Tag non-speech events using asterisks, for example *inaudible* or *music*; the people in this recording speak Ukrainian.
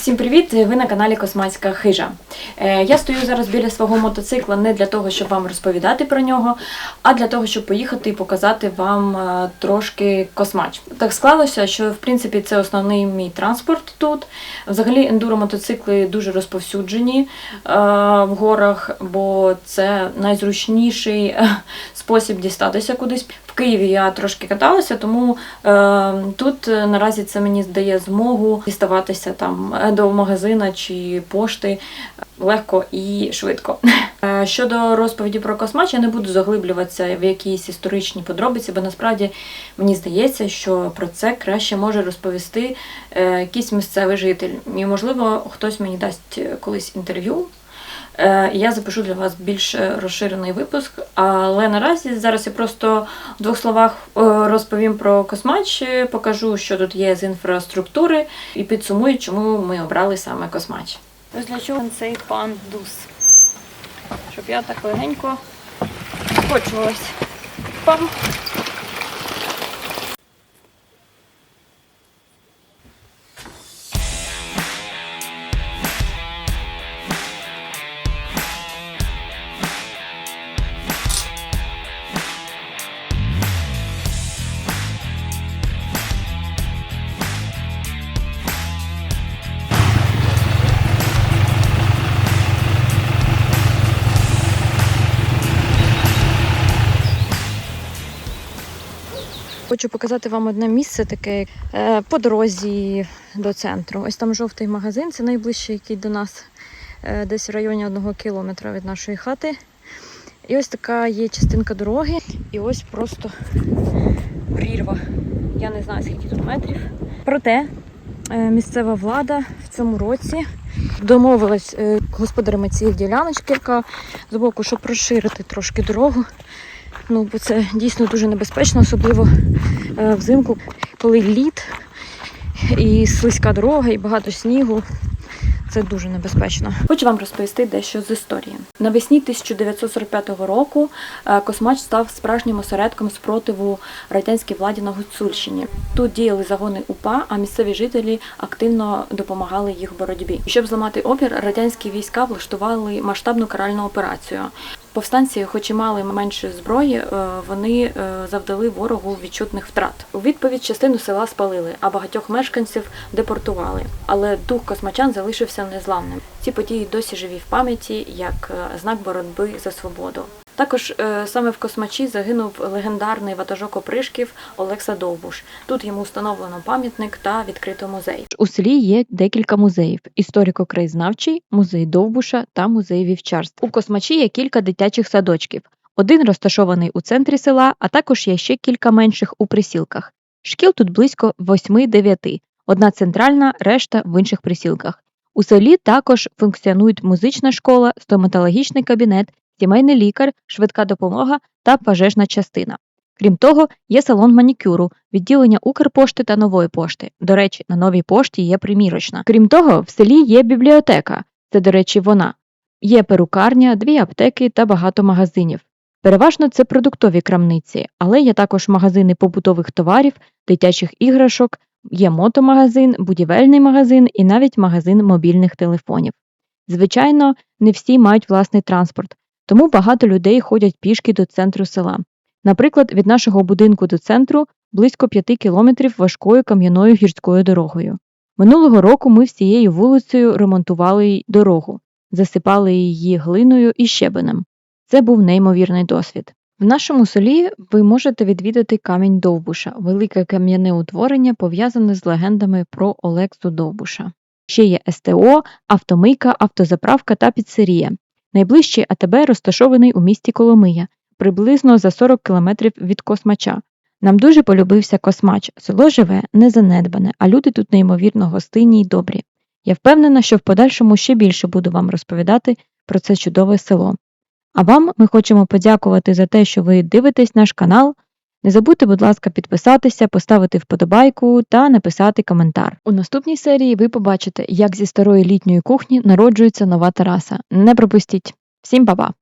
Всім привіт! Ви на каналі Космацька Хижа. Е, Я стою зараз біля свого мотоцикла не для того, щоб вам розповідати про нього, а для того, щоб поїхати і показати вам е, трошки космач. Так склалося, що в принципі це основний мій транспорт тут. Взагалі ендуро мотоцикли дуже розповсюджені е, в горах, бо це найзручніший спосіб дістатися кудись. Києві я трошки каталася, тому е, тут е, наразі це мені дає змогу діставатися там е, до магазина чи пошти легко і швидко. *laughs* Е, Щодо розповіді про космач, я не буду заглиблюватися в якісь історичні подробиці, бо насправді мені здається, що про це краще може розповісти е, якийсь місцевий житель. І, можливо, хтось мені дасть е, колись інтерв'ю. Е, Я запишу для вас більш е, розширений випуск, але наразі зараз я просто в двох словах е, розповім про космач, покажу, що тут є з інфраструктури, і підсумую, чому ми обрали саме космач. Ось для чого цей пандус. Щоб я так легенько скочувалась. Хочу показати вам одне місце таке е, по дорозі до центру. Ось там жовтий магазин, це найближчий, який до нас е, десь в районі одного кілометра від нашої хати. І ось така є частинка дороги, і ось просто прірва. Я не знаю, скільки тут метрів. Проте е, місцева влада в цьому році домовилась господарями цієї діляночки, з боку, щоб розширити трошки дорогу. Ну, бо це дійсно дуже небезпечно, особливо е, взимку, коли лід і слизька дорога, і багато снігу. Це дуже небезпечно. Хочу вам розповісти дещо з історії. Навесні 1945 року е, Космач став справжнім осередком спротиву радянській владі на Гуцульщині. Тут діяли загони УПА, а місцеві жителі активно допомагали їх боротьбі. Щоб зламати опір, радянські війська влаштували масштабну каральну операцію. Повстанці, хоч і мали менше зброї, е, вони е, завдали ворогу відчутних втрат. У відповідь частину села спалили, а багатьох мешканців депортували. Але дух космачан залишився незламним. Ці події досі живі в пам'яті як е, знак боротьби за свободу. Також е, саме в Космачі загинув легендарний ватажок опришків Олекса Довбуш. Тут йому встановлено пам'ятник та відкрито музей. У селі є декілька музеїв: історико-краєзнавчий, музей Довбуша та музей вівчарств. У Космачі є кілька дитячих садочків. Один розташований у центрі села, а також є ще кілька менших у присілках. Шкіл тут близько 8-9, одна центральна, решта в інших присілках. У селі також функціонують музична школа, стоматологічний кабінет, сімейний лікар, швидка допомога та пожежна частина. Крім того, є салон манікюру, відділення Укрпошти та нової пошти. До речі, на новій пошті є примірочна. Крім того, в селі є бібліотека. Це, до речі, вона. Є перукарня, дві аптеки та багато магазинів. Переважно це продуктові крамниці, але є також магазини побутових товарів, дитячих іграшок, є мотомагазин, будівельний магазин і навіть магазин мобільних телефонів. Звичайно, не всі мають власний транспорт, тому багато людей ходять пішки до центру села. Наприклад, від нашого будинку до центру близько 5 кілометрів важкою кам'яною гірською дорогою. Минулого року ми всією вулицею ремонтували дорогу, засипали її глиною і щебенем. Це був неймовірний досвід. В нашому селі ви можете відвідати камінь Довбуша, велике кам'яне утворення, пов'язане з легендами про Олексу Довбуша. Ще є СТО, автомийка, автозаправка та піцерія. Найближчий АТБ розташований у місті Коломия, приблизно за 40 кілометрів від Космача. Нам дуже полюбився Космач. Село живе, не занедбане, а люди тут неймовірно гостинні й добрі. Я впевнена, що в подальшому ще більше буду вам розповідати про це чудове село. А вам ми хочемо подякувати за те, що ви дивитесь наш канал. Не забудьте, будь ласка, підписатися, поставити вподобайку та написати коментар. У наступній серії ви побачите, як зі старої літньої кухні народжується нова тераса. Не пропустіть! Всім па-па!